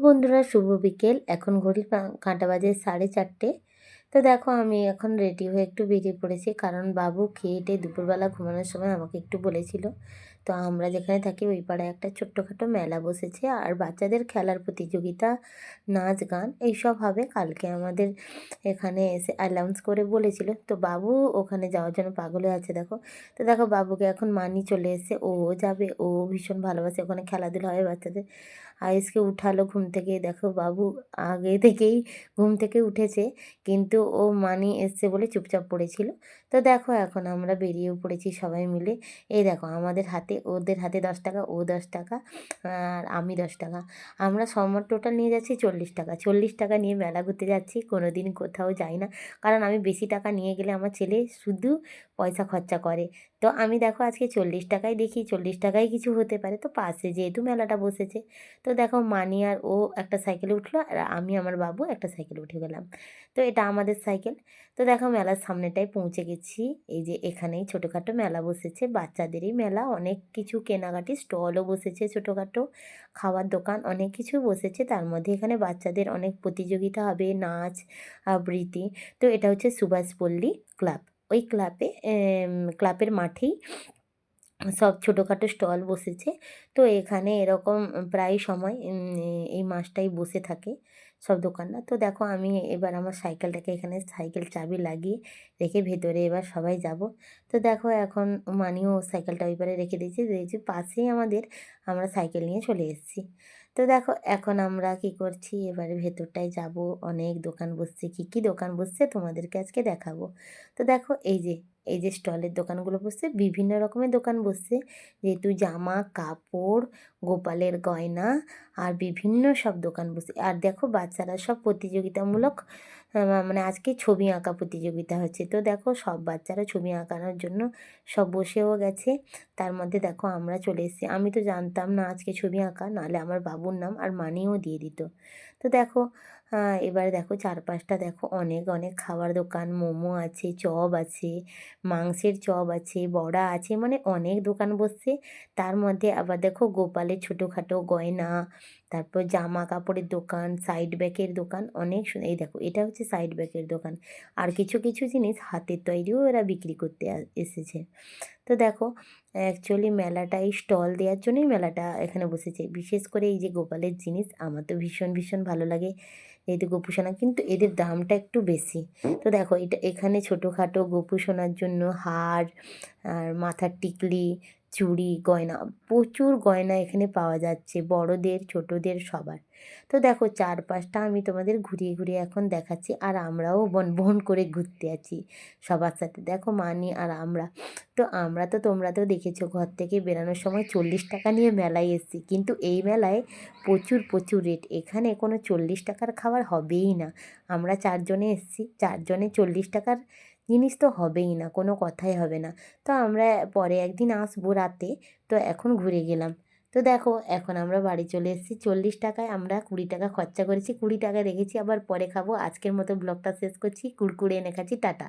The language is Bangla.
বন্ধুরা, শুভ বিকেল। এখন ঘড়ি কাঁটা বাজে সাড়ে চারটে। তো দেখো, আমি এখন রেডি হয়ে একটু বেরিয়ে পড়েছি। কারণ বাবু খেয়ে দুপুরবেলা ঘুমানোর সময় আমাকে একটু বলেছিল তো আমরা যেখানে থাকি ওই পাড়ায় একটা ছোট্টখাটো মেলা বসেছে আর বাচ্চাদের খেলার প্রতিযোগিতা, নাচ, গান এইসব হবে। কালকে আমাদের এখানে এসে অ্যানাউন্স করে বলেছিল। তো বাবু ওখানে যাওয়ার জন্য পাগল হয়ে আছে দেখো। তো দেখো বাবুকে এখন মানি চলে এসে ও যাবে। ও ভীষণ ভালোবাসে ওখানে খেলাধুলা হয় বাচ্চাদের। আয়েসকে উঠালো ঘুম থেকে। দেখো বাবু আগে থেকেই ঘুম থেকে উঠেছে। কিন্তু ও মানি এসছে বলে চুপচাপ পড়েছিল। তো দেখো এখন আমরা বেরিয়েও পড়েছি সবাই মিলে। এই দেখো আমাদের হাতে ওদের হাতে দশ টাকা, ও দশ টাকা, আর আমি দশ টাকা। আমরা সমর টোটাল নিয়ে যাচ্ছি চল্লিশ টাকা। চল্লিশ টাকা নিয়ে মেলা ঘুরতে যাচ্ছি কোনো দিন কোথাও যাই না। কারণ আমি বেশি টাকা নিয়ে গেলে আমার ছেলে শুধু পয়সা খরচা করে। তো আমি দেখো আজকে চল্লিশ টাকায় দেখি, চল্লিশ টাকায় কিছু হতে পারে। তো পাশে যেহেতু মেলাটা বসেছে, তো দেখো মানি আর ও একটা সাইকেলে উঠল, আর আমি আমার বাবু একটা সাইকেলে উঠে গেলাম। তো এটা আমাদের সাইকেল। তো দেখো মেলার সামনেটায় পৌঁছে গেছি। এই যে এখানেই ছোটোখাটো মেলা বসেছে, বাচ্চাদেরই মেলা, অনেক কিছু কেনাকাটি স্টলও বসেছে ছোটোখাটো, খাওয়ার দোকান অনেক কিছু বসেছে, তার মধ্যে এখানে বাচ্চাদের অনেক প্রতিযোগিতা হবে, নাচ আবৃত্তি তো এটা হচ্ছে সুভাষপল্লী ক্লাব ওই ক্লাবে ক্লাবের মাঠেই সব ছোটোখাটো স্টল বসেছে। তো এখানে এরকম প্রায় সময় এই মাসটাই বসে থাকে সব দোকানরা। তো দেখো আমি এবার আমার সাইকেলটাকে এখানে সাইকেল চাবি লাগিয়ে রেখে ভেতরে এবার সবাই যাব। তো দেখো এখন মানিও সাইকেলটা ওইবারে রেখে দিয়েছি। দিয়েছি পাশেই আমাদের, আমরা সাইকেল নিয়ে চলে এসেছি। তো দেখো এখন আমরা কি করছি? এবারে ভেতরটায় যাব। অনেক দোকান বসছে। কী কী দোকান বসছে তোমাদেরকে আজকে দেখাবো। তো দেখো এই যে এই যে স্টলের দোকানগুলো বসছে, বিভিন্ন রকমের দোকান বসছে। যেহেতু জামা, কাপড়, গোপালের গয়না আর বিভিন্ন সব দোকান বসছে। আর দেখো বাচ্চারা সব প্রতিযোগিতামূলক মানে আজকে ছবি আঁকা প্রতিযোগিতা হচ্ছে। তো দেখো সব বাচ্চারা ছবি আঁকানোর জন্য সব বসেও গেছে। তার মধ্যে দেখো আমরা চলে এসেছি। আমি তো জানতাম না আজকে ছবি আঁকা, নাহলে আমার বাবুর নাম আর মানিও দিয়ে দিত। তো দেখো এবারে দেখো চারপাশটা দেখো অনেক অনেক খাবার দোকান, মোমো আছে, চপ আছে, মাংসের চপ আছে, বড়া আছে মানে অনেক দোকান বসছে। তার মধ্যে আবার দেখো গোপালের ছোটোখাটো গয়না, তারপর জামা কাপড়ের দোকান সাইড ব্যাগের দোকান, অনেক এই দেখো এটা হচ্ছে সাইড ব্যাগের দোকান। আর কিছু কিছু জিনিস হাতের তৈরিও এরা বিক্রি করতে এসেছে। তো দেখো অ্যাকচুয়ালি মেলাটা এই স্টল দেওয়ার জন্যই মেলাটা এখানে বসেছে। বিশেষ করে এই যে গোপালের জিনিস, আমার তো ভীষণ ভীষণ ভালো লাগে যেহেতু গোপুসোনা কিন্তু এদের দামটা একটু বেশি। তো দেখো, এটা এখানে ছোটোখাটো গোপুসোনার জন্য হার, আর মাথার টিকলি চুড়ি গয়না। প্রচুর গয়না এখানে পাওয়া যাচ্ছে, বড়দের, ছোটদের, সবার। তো দেখো, চারপাশটা আমি তোমাদের ঘুরিয়ে ঘুরিয়ে এখন দেখাচ্ছি, আর আমরাও বন বন করে ঘুরতে আছি সবার সাথে। দেখো, মানি আর আমরা। তো আমরা তো তোমরা তো দেখেছ, ঘর থেকে বেরানোর সময় চল্লিশ টাকা নিয়ে মেলায় এসেছি। কিন্তু এই মেলায় প্রচুর প্রচুর রেট এখানে কোনো চল্লিশ টাকার খাবার হবেই না। আমরা চারজনে এসেছি, চারজনে চল্লিশ টাকার জিনিস তো হবেই না, কোনো কথাই হবে না। তো আমরা পরে একদিন আসব রাতে, তো এখন ঘুরে গেলাম। তো দেখো, এখন আমরা বাড়ি চলে এসেছি, চল্লিশ টাকায় আমরা কুড়ি টাকা খরচা করেছি, কুড়ি টাকা রেখেছি, আবার পরে খাব। আজকের মতো ব্লগটা শেষ করছি। কুড়কুড়ে এনে খাচ্ছি, টাটা।